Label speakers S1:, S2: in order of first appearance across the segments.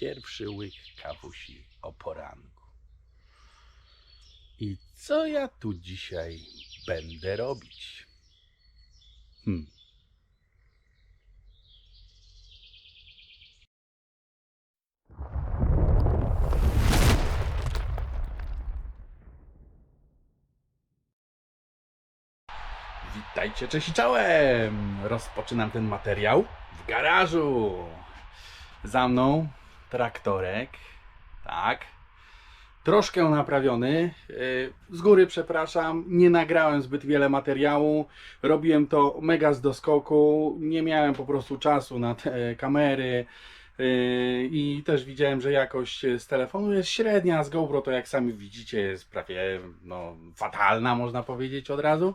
S1: pierwszy łyk kawusi o poranku. I co ja tu dzisiaj będę robić? Hmm. Witajcie, cześć i czołem! Rozpoczynam ten materiał w garażu. Za mną traktorek, tak. Troszkę naprawiony. Yy, Z góry przepraszam, nie nagrałem zbyt wiele materiału. Robiłem to mega z doskoku. Nie miałem po prostu czasu na te kamery. Yy, I też widziałem, że jakość z telefonu jest średnia, z GoPro to jak sami widzicie jest prawie no, fatalna, można powiedzieć od razu.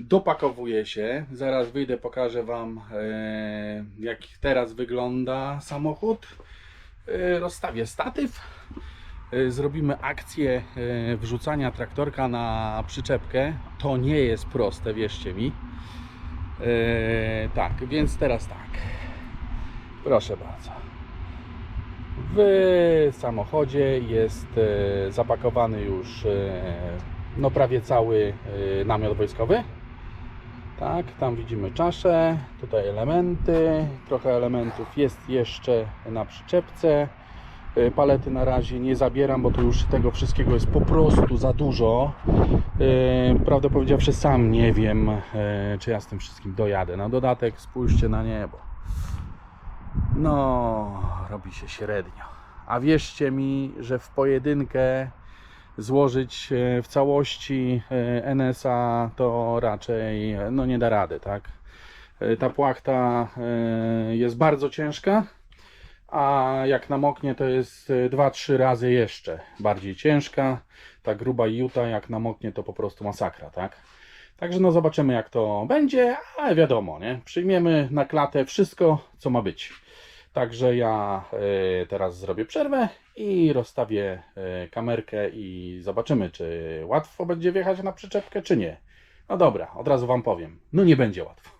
S1: Dopakowuję się, zaraz wyjdę, pokażę Wam e, jak teraz wygląda samochód. E, rozstawię statyw, e, zrobimy akcję e, wrzucania traktorka na przyczepkę. To nie jest proste, wierzcie mi. Tak, więc teraz tak. Proszę bardzo. W samochodzie jest zapakowany już no prawie cały namiot wojskowy. Tak, tam widzimy czaszę, tutaj elementy, trochę elementów jest jeszcze na przyczepce. E, Palety na razie nie zabieram, bo tu już tego wszystkiego jest po prostu za dużo. E, Prawdę powiedziawszy, sam nie wiem, e, czy ja z tym wszystkim dojadę. Na dodatek spójrzcie na niebo. No, robi się średnio. A wierzcie mi, że w pojedynkę złożyć e, w całości e, NSA to raczej e, no nie da rady, tak? Ta płachta jest bardzo ciężka, a jak namoknie to jest 2-3 razy jeszcze bardziej ciężka. Ta gruba juta jak namoknie to po prostu masakra, tak? Także no zobaczymy jak to będzie, ale wiadomo, nie? Przyjmiemy na klatę wszystko co ma być. Także ja teraz zrobię przerwę i rozstawię e, kamerkę i zobaczymy, czy łatwo będzie wjechać na przyczepkę, czy nie. No dobra, od razu Wam powiem. No nie będzie łatwo.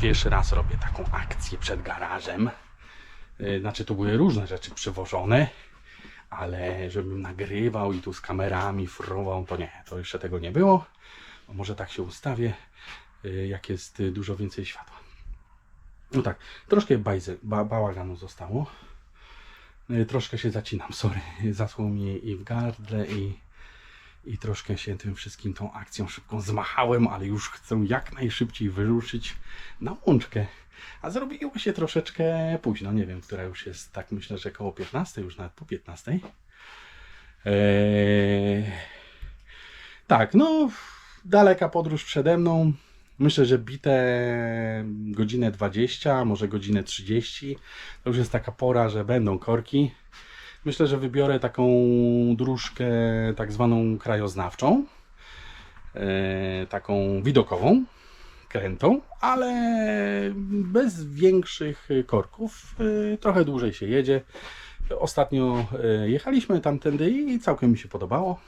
S1: Pierwszy raz robię taką akcję przed garażem. Y, Znaczy, tu były różne rzeczy przywożone, ale żebym nagrywał i tu z kamerami frował, to nie, to jeszcze tego nie było. No może tak się ustawię, y, jak jest dużo więcej światła. No tak, troszkę bajze, ba, bałaganu zostało. Y, Troszkę się zacinam, sorry. Zasło mi i w gardle i, i troszkę się tym wszystkim, tą akcją szybko zmachałem, ale już chcę jak najszybciej wyruszyć na łączkę. A zrobiło się troszeczkę późno, nie wiem, która już jest, tak myślę, że koło 15, już nawet po 15. Eee... Tak, no, daleka podróż przede mną. Myślę, że bite godzinę 20, może godzinę 30. To już jest taka pora, że będą korki. Myślę, że wybiorę taką dróżkę tak zwaną krajoznawczą. E, taką widokową, krętą, ale bez większych korków. E, trochę dłużej się jedzie. Ostatnio e, jechaliśmy tamtędy i całkiem mi się podobało.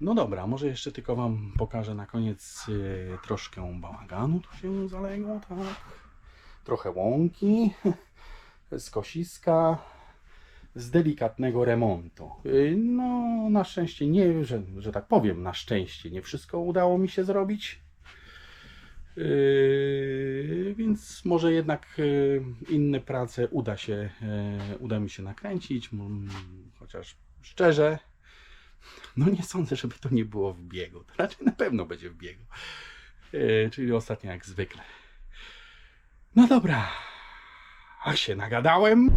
S1: No dobra, może jeszcze tylko Wam pokażę na koniec troszkę bałaganu tu się zaległo, tak. Trochę łąki, skosiska, z delikatnego remontu. E, No, na szczęście nie, że, że tak powiem, na szczęście nie wszystko udało mi się zrobić. Yy, więc może jednak yy, inne prace uda się, uda mi się nakręcić, chociaż szczerze, no nie sądzę, żeby to nie było w biegu. To raczej na pewno będzie w biegu. Czyli ostatnio jak zwykle. No dobra. A się nagadałem.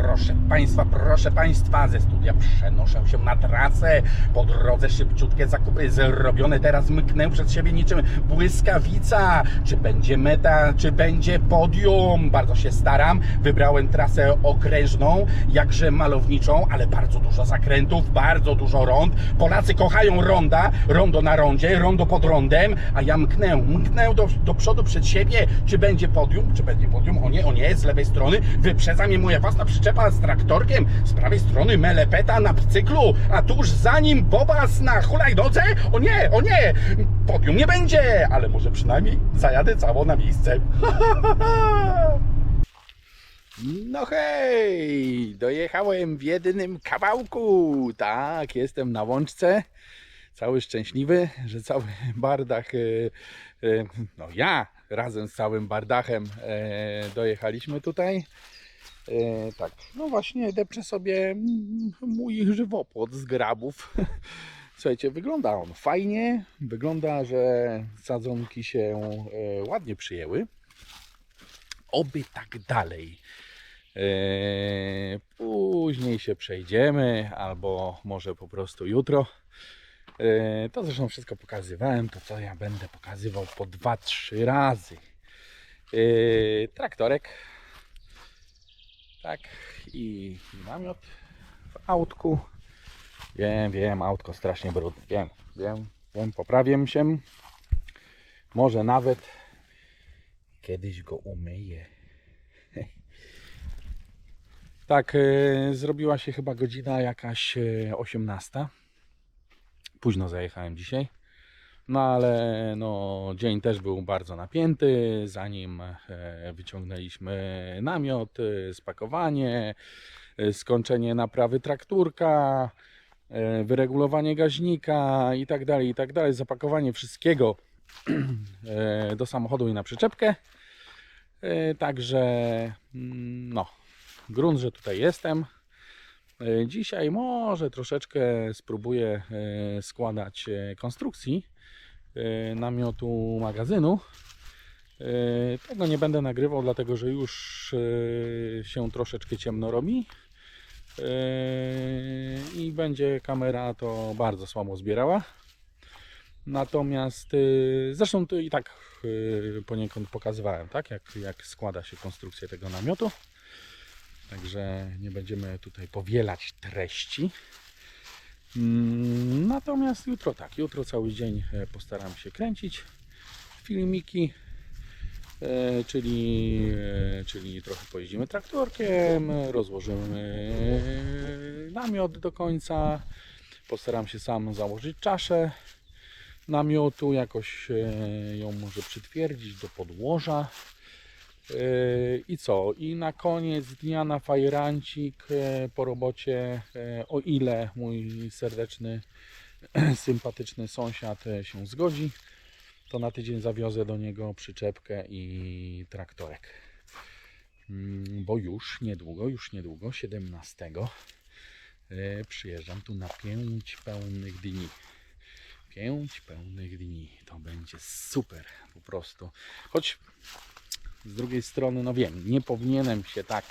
S1: Proszę Państwa, proszę Państwa, ze studia przenoszę się na trasę. Po drodze szybciutkie zakupy zrobione. Teraz mknę przed siebie niczym błyskawica. Czy będzie meta, czy będzie podium? Bardzo się staram. Wybrałem trasę okrężną, jakże malowniczą, ale bardzo dużo zakrętów, bardzo dużo rond. Polacy kochają ronda, rondo na rondzie, rondo pod rondem, a ja mknę, mknę do, do przodu przed siebie. Czy będzie podium? Czy będzie podium? O nie, o nie, z lewej strony wyprzedza mnie moja własna przyczepa z traktorkiem, z prawej strony melepeta na bicyklu, a tuż za nim Bobas na hulajnodze? O nie, o nie, podium nie będzie, ale może przynajmniej zajadę cało na miejsce. No hej, dojechałem w jednym kawałku. Tak, jestem na łączce. Cały szczęśliwy, że cały bardach, e, e, no ja razem z całym bardachem e, dojechaliśmy tutaj. E, tak, no właśnie depczę sobie mój żywopłot z grabów. Słuchajcie, wygląda on fajnie. Wygląda, że sadzonki się e, ładnie przyjęły. Oby tak dalej. Eee, Później się przejdziemy, albo może po prostu jutro. To zresztą wszystko pokazywałem, to co ja będę pokazywał po 2-3 razy. Traktorek. Tak, i namiot w autku. Wiem, wiem, autko strasznie brudne. Wiem, wiem, wiem, poprawię się. Może nawet kiedyś go umyję. Tak, e, zrobiła się chyba godzina jakaś e, 18. Późno zajechałem dzisiaj. No ale no, dzień też był bardzo napięty. Zanim e, wyciągnęliśmy namiot, e, spakowanie, e, skończenie naprawy trakturka, wyregulowanie gaźnika i tak dalej, i tak dalej, zapakowanie wszystkiego do samochodu i na przyczepkę. Także mm, no, grunt, że tutaj jestem. Dzisiaj może troszeczkę spróbuję składać konstrukcji namiotu magazynu. E, Tego nie będę nagrywał, dlatego że już e, się troszeczkę ciemno robi. E, I będzie kamera to bardzo słabo zbierała. Natomiast zresztą to i tak poniekąd pokazywałem, tak? Jak, jak składa się konstrukcja tego namiotu. Także nie będziemy tutaj powielać treści. Mm, Natomiast jutro tak, jutro cały dzień e, postaram się kręcić filmiki, e, czyli, e, czyli trochę pojeździmy traktorkiem, rozłożymy namiot do końca, postaram się sam założyć czaszę namiotu, jakoś ją może przytwierdzić do podłoża. E, I co? I na koniec dnia na fajerancik e, po robocie, e, o ile mój serdeczny, sympatyczny sąsiad e, się zgodzi, to na tydzień zawiozę do niego przyczepkę i traktorek. Mm, Bo już niedługo, już niedługo, 17 e, przyjeżdżam tu na 5 pełnych dni. 5 pełnych dni. To będzie super po prostu. Choć z drugiej strony, no wiem, nie powinienem się tak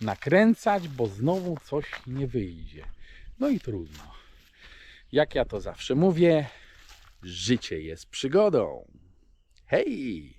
S1: nakręcać, bo znowu coś nie wyjdzie. No i trudno. Jak ja to zawsze mówię, życie jest przygodą. Hej!